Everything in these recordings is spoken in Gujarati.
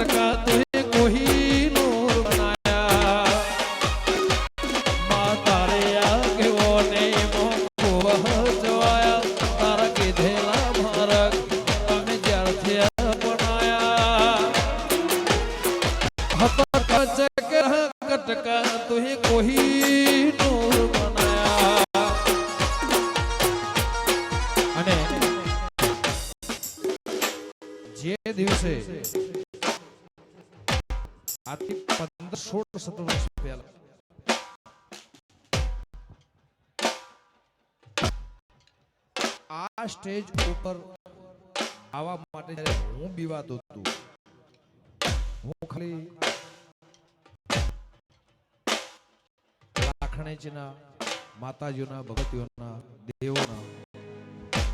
કટકા તુએ કોઈ નૂર બનાયા. મા તારે આગેઓને મોકો વહજવાયા તારા કીધેલા માર્ગ અમે જ્યારથી અપનાયા. હતા કચક કટકા તુએ કોઈ નૂર બનાયા. અને જે દિવસે આથી પંદર સોળ સત્તર વર્ષ પહેલા. આ સ્ટેજ ઉપર આવવા માટે જ્યારે હું બીવાતો હતો, હું ખાલી લાખણીજીના, માતાજીઓના ભગતીઓના દેવોના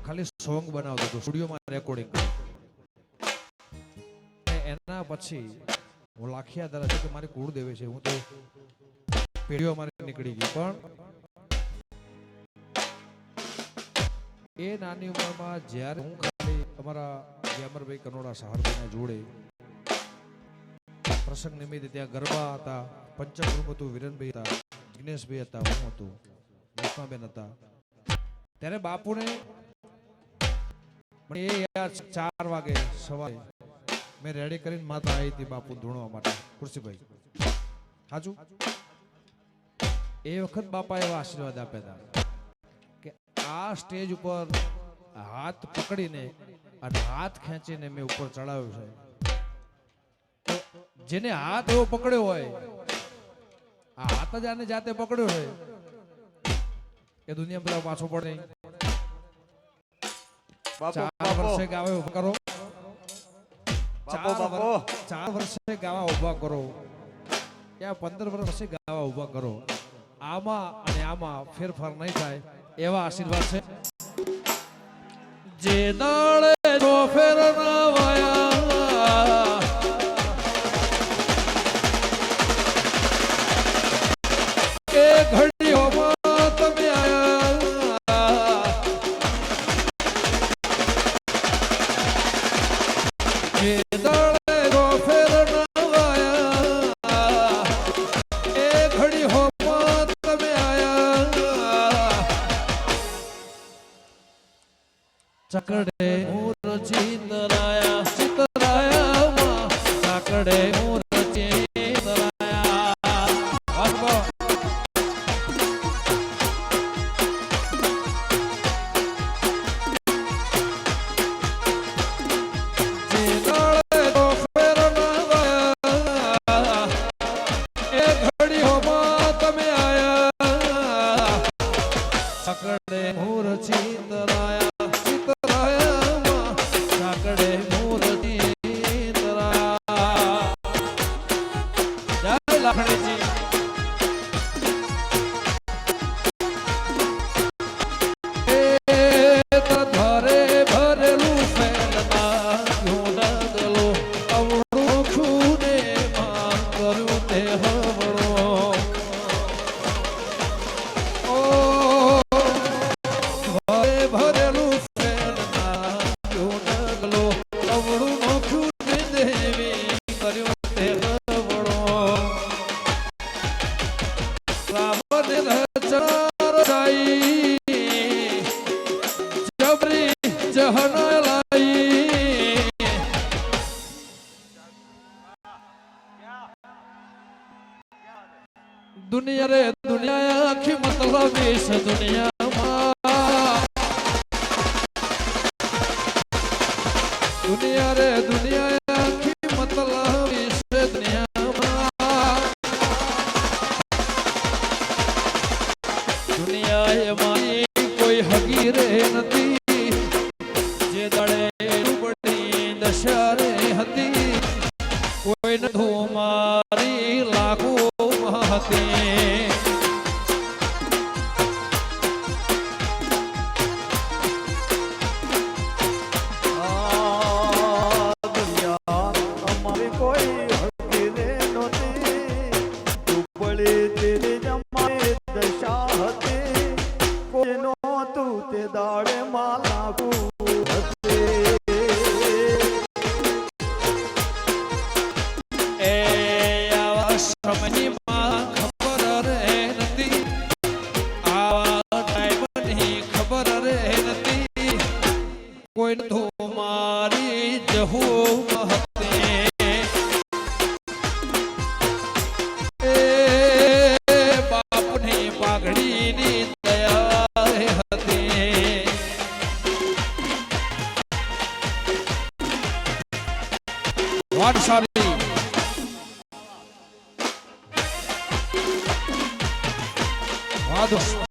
ખાલી સોંગ બનાવતો હતો, સ્ટુડિયોમાં રેકોર્ડિંગ એના પછી હું લાખિયા દ્વારા છે કે મારે કુળ દેવે છે. હું તો પેઢીઓ મારી નીકળી ગઈ. પણ એ નાની ઉંમરમાં જ્યારે હું ખાલી અમારા ગ્યામરભાઈ કનોડા સહારભાઈના જોડે પ્રસંગ નિમિત્તે ત્યાં ગરબા હતા પંચકૃમ હતું, વિરનભાઈ હતા જિગ્નેશભાઈ હતા, હું હતું રેશમાબેન હતા. ત્યારે બાપુને એ યાર ચાર વાગે સવારે મેં રેડી કરીને માતા આવી હતી બાપુ ધૂણવા માટે. ખુરશીભાઈ. સાચું એ વખત બાપા એવા આશીર્વાદ આપ્યા હતા કે આ સ્ટેજ ઉપર હાથ પકડીને અને હાથ ખેંચીને મેં ઉપર ચડાવ્યું છે. જેને હાથ એવો પકડ્યો હોય આ હાથ જ આને જાતે પકડ્યો હોય એ દુનિયા બધા પાછો પડે ચાર વર્ષે ગાવે કરો. ચાર વર્ષે ગાવા ઊભા કરો. ત્યાં પંદર વર્ષે ગાવા ઊભા કરો. આમાં અને આમાં ફેરફાર નહીં થાય એવા આશીર્વાદ છે. જે દાડે જો ફેર ચકડે મોર દુનિયા 做。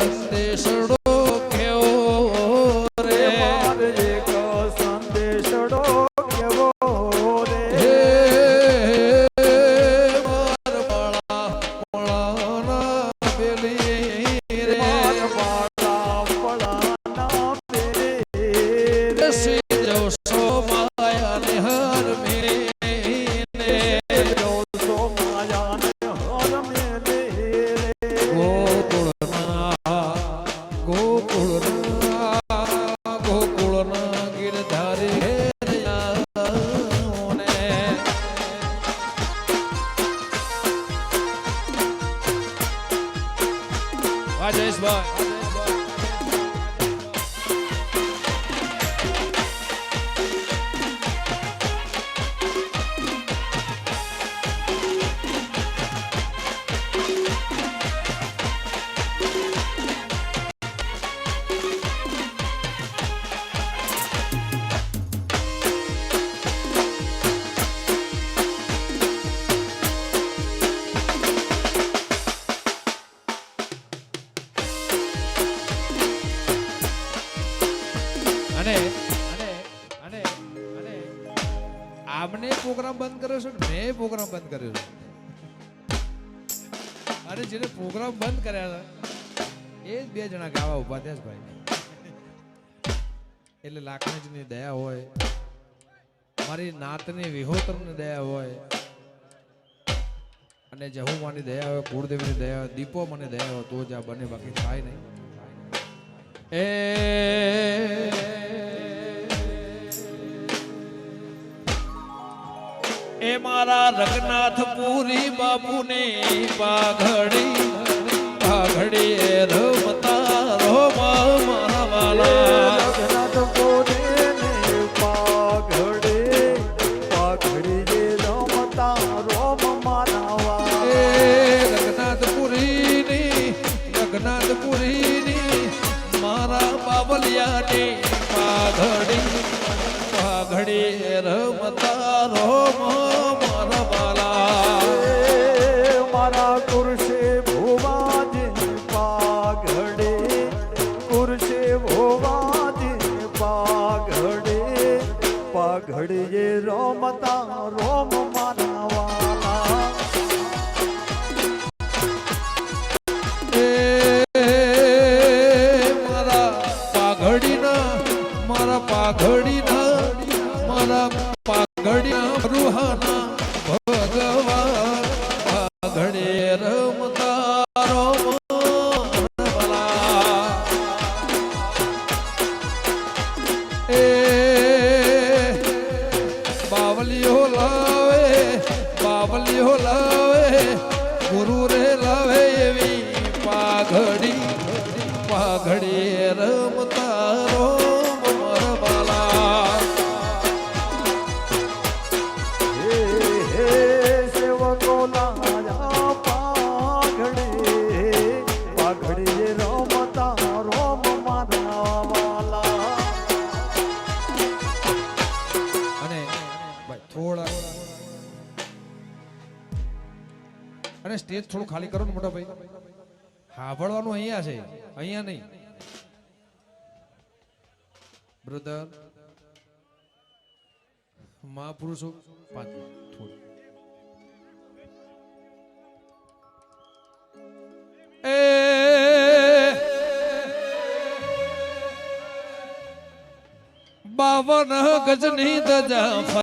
ಸಂದೇಶಡು પ્રોગ્રામ બંધ કર્યો છે મેં પ્રોગ્રામ બંધ કર્યો છે. અને જેને પ્રોગ્રામ બંધ કર્યા હતા, એ જ બે જણા ગાવા ઊભા થયા ભાઈ. એટલે લાખણીની દયા હોય, મારી નાતની વિહોતરની દયા હોય, અને જહુમાની દયા હોય, કુળદેવીની દયા હોય દીપો મને દયા હોય, તો જ આ બને, બાકી થાય નહીં. એ એ મારા રઘનાથ પુરી બાપુને પાઘડી પાઘડી એ રમતા રોમા મારા વાલા. બોલે પાઘડી જે રમતા રોમ એ પુરીની મારા બાબલિયાની પાઘડી પાઘડી એ રમતા રોમા અને સ્ટેજ થોડું ખાલી કરો ને મોટા ભાઈ. સાંભળવાનું અહીંયા છે, અહીંયા નહીં. બ્રધર મહાપુરુષો, પાંચ થોડું. બાવન ગજની દજા